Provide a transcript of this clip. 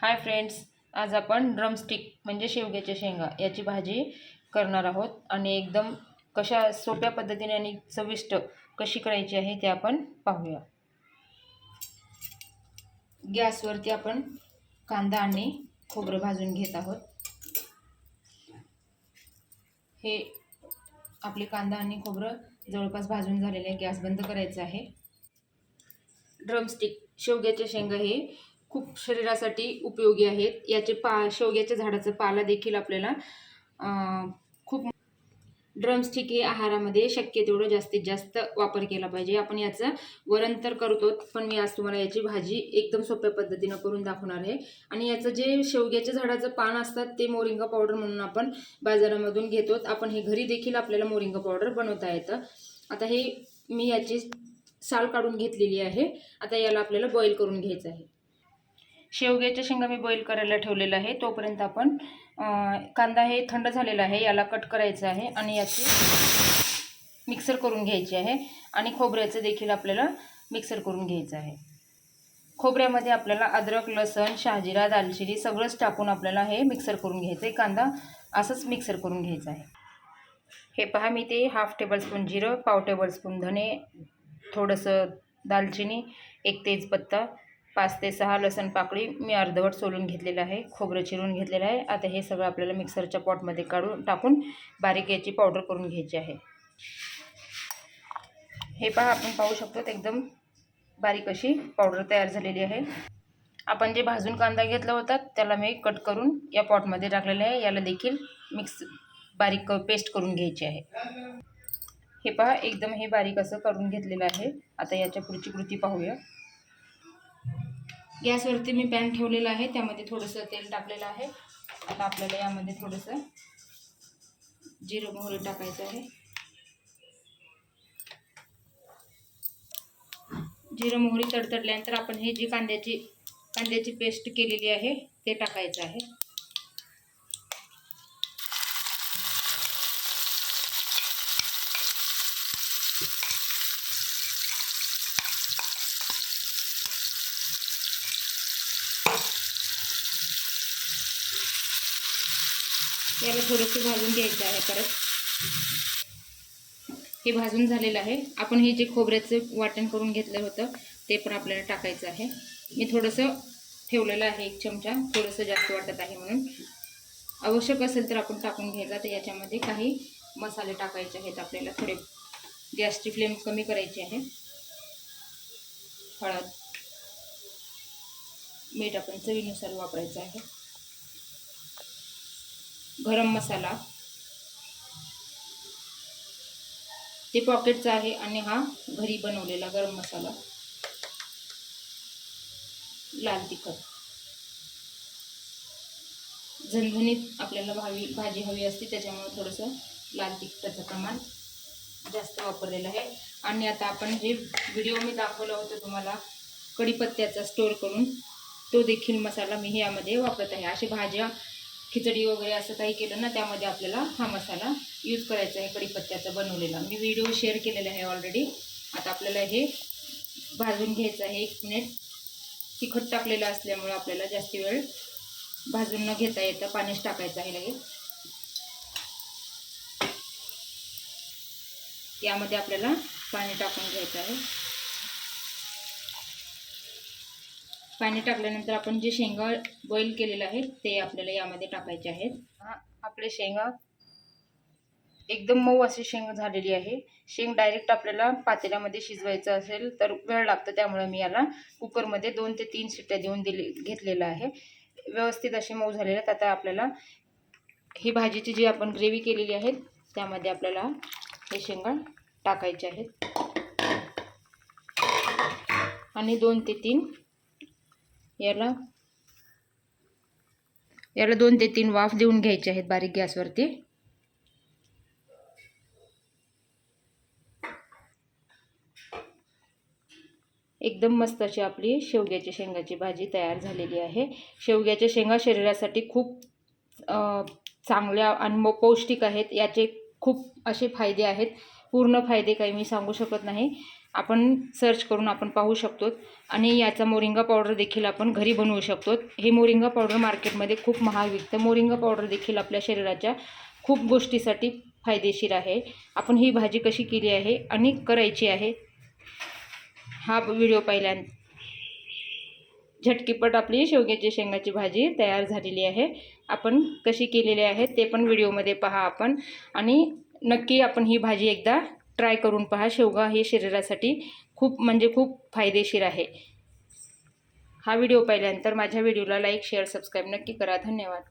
Hi friends आज आपण drumstick म्हणजे शेवग्याच्या शेंगा याची भाजी करणार आहोत आणि एकदम कशा सोप्या पद्धतीने आणि चविष्ट कशी करायची आहे ते आपण पाहूया. गॅसवरती आपण कांदा आणि खोबरं भाजून घेत आहोत. हे आपले कांदा आणि खोबरं जवळपास भाजून झालेले आहे गॅस बंद करायचं आहे. ड्रमस्टिक शेवग्याच्या शेंगा हे खूप शरीरासाठी उपयोगी आहेत. याचे पा शेवग्याच्या झाडाचं पाला देखील आपल्याला खूप ड्रमस्टिक हे आहारामध्ये शक्य तेवढं जास्तीत जास्त वापर केला पाहिजे. आपण याचं वरण तर करतो पण मी आज तुम्हाला याची भाजी एकदम सोप्या पद्धतीनं करून दाखवणार आहे. आणि याचं जे शेवग्याच्या झाडाचं पान असतात ते मोरिंगा पावडर म्हणून आपण बाजारामधून घेतो आपण हे घरी देखील आपल्याला मोरिंगा पावडर बनवता येतं. आता हे मी याची साल काढून घेतलेली आहे. आता याला आपल्याला बॉईल करून घ्यायचं आहे. शेवग्याच्या शेंगा मी बॉईल करायला ठेवलेला आहे. तोपर्यंत आपण कांदा हे थंड झालेला आहे. याला कट करायचं आहे आणि याची मिक्सर करून घ्यायची आहे. आणि खोबऱ्याचं देखील आपल्याला मिक्सर करून घ्यायचं आहे. खोबऱ्यामध्ये आपल्याला अद्रक लसण शहाजिरा दालचिनी सगळंच टाकून आपल्याला हे मिक्सर करून घ्यायचं आहे. कांदा असंच मिक्सर करून घ्यायचं आहे. हे पहा मी ते हाफ टेबलस्पून जिरं पाव टेबलस्पून धने थोडंसं दालचिनी एक तेजपत्ता पाच ते सहा लसण पाकळी मी अर्धवट सोलून घेतलेलं आहे खोबरं चिरून घेतलेलं आहे. आता हे सगळं आपल्याला मिक्सरच्या पॉटमध्ये काढून टाकून बारीक याची पावडर करून घ्यायची आहे. हे पहा आपण पाहू शकतो एकदम बारीक अशी पावडर तयार झालेली आहे. आपण जे भाजून कांदा घेतला होता त्याला मी कट करून या पॉटमध्ये टाकलेलं आहे. याला देखील मिक्स बारीक पेस्ट करून घ्यायची आहे. हे पहा एकदम हे बारीक असं करून घेतलेलं आहे. आता याच्या पुढची कृती पाहूया. गॅसवरती मी पॅन ठेवलेला आहे त्यामध्ये थोडंसं तेल टाकलेलं आहे. आता आपल्याला यामध्ये थोडंसं जिरं मोहरी टाकायचं आहे. जिरं मोहरी तडतडल्यानंतर आपण हे जी कांद्याची कांद्याची पेस्ट केलेली आहे ते टाकायचं आहे. याला थोडंसं भाजून घ्यायचं आहे परत. हे भाजून झालेलं आहे. आपण हे जे खोबऱ्याचं वाटण करून घेतलं होतं ते पण आपल्याला टाकायचं आहे. मी थोडंसं ठेवलेलं आहे एक चमचा थोडंसं जास्त वाटत आहे म्हणून. आवश्यक असेल तर आपण टाकून घ्यायचा. तर याच्यामध्ये काही मसाले टाकायचे आहेत आपल्याला. थोडे गॅसची फ्लेम कमी करायची आहे. हळद मीठ आपण चवीनुसार वापरायचं आहे. गरम मसाला. ते पॉकेटचा आहे आणि हा घरी बनवलेला गरम मसाला. लाल तिखट. झणझणीत आपल्याला भावी भाजी हवी असते त्याच्यामुळे थोडंसं लाल तिखटाचं प्रमाण जास्त वापरलेलं आहे. आणि आता आपण जे व्हिडिओ मी दाखवला होता तुम्हाला कढीपत्त्याचा स्टोर करून तो देखील मसाला मी ह्यामध्ये वापरत आहे. अशी भाज्या खिचडी वगैरे असं काही केलं ना त्यामध्ये आपल्याला हा मसाला यूज करायचा आहे कढीपत्त्याचा बनवलेला. मी व्हिडिओ शेअर केलेला आहे ऑलरेडी आता आपल्याला हे भाजून घ्यायचं आहे एक मिनिट तिखट टाकलेलं असल्यामुळे आपल्याला जास्त वेळ भाजून न घेता येतं पाणीच टाकायचं आहे लगेच. यामध्ये आपल्याला पाणी टाकून घ्यायचं आहे. पाणी टाकल्यानंतर आपण जे शेंगा बॉईल केलेलं आहे ते आपल्याला यामध्ये टाकायचे आहेत. आपले शेंगा एकदम मऊ अशी शेंग झालेली आहे. शेंग डायरेक्ट आपल्याला पातेल्यामध्ये शिजवायचं असेल तर वेळ लागतो त्यामुळे मी याला कुकरमध्ये दोन ते तीन शिट्ट्या देऊन दिली घेतलेलं आहे. व्यवस्थित असे मऊ झालेले आहेत. आता आपल्याला ही भाजीची जी आपण ग्रेव्ही केलेली आहे त्यामध्ये आपल्याला हे शेंगा टाकायचे आहेत. आणि दोन ते तीन याला याला दोन ते तीन वाफ देऊन घ्यायचे आहेत बारीक गॅसवरती. एकदम मस्त अशी आपली शेवग्याची शेंगाची भाजी तयार झालेली आहे. शेवग्याच्या शेंगा शरीरासाठी खूप चांगल्या आणि पौष्टिक आहेत. याचे खूप असे फायदे आहेत. पूर्ण फायदे काही मी सांगू शकत नाही. आपण सर्च करून आपण पाहू शकतो आणि याचा मोरिंगा पावडर देखील आपण घरी बनवू शकतो हे मोरिंगा पावडर मार्केटमध्ये खूप महाग विकतं. मोरिंगा पावडर देखील आपल्या शरीराच्या खूप गोष्टीसाठी फायदेशीर आहे. आपण ही भाजी कशी केली आहे आणि करायची आहे हा व्हिडिओ पाहिल्या झटकीपट आपली शेवग्याची शेंगाची भाजी तयार झालेली आहे. आपण कशी केलेली आहे ते पण व्हिडिओमध्ये पहा आपण. आणि नक्की आपण ही भाजी एकदा ट्राय करून पहा. शेवगा हे शरीरासाठी खूप म्हणजे खूप फायदेशीर आहे. हा व्हिडिओ पाहिल्यानंतर माझ्या व्हिडिओला लाईक शेअर सबस्क्राईब नक्की करा. धन्यवाद.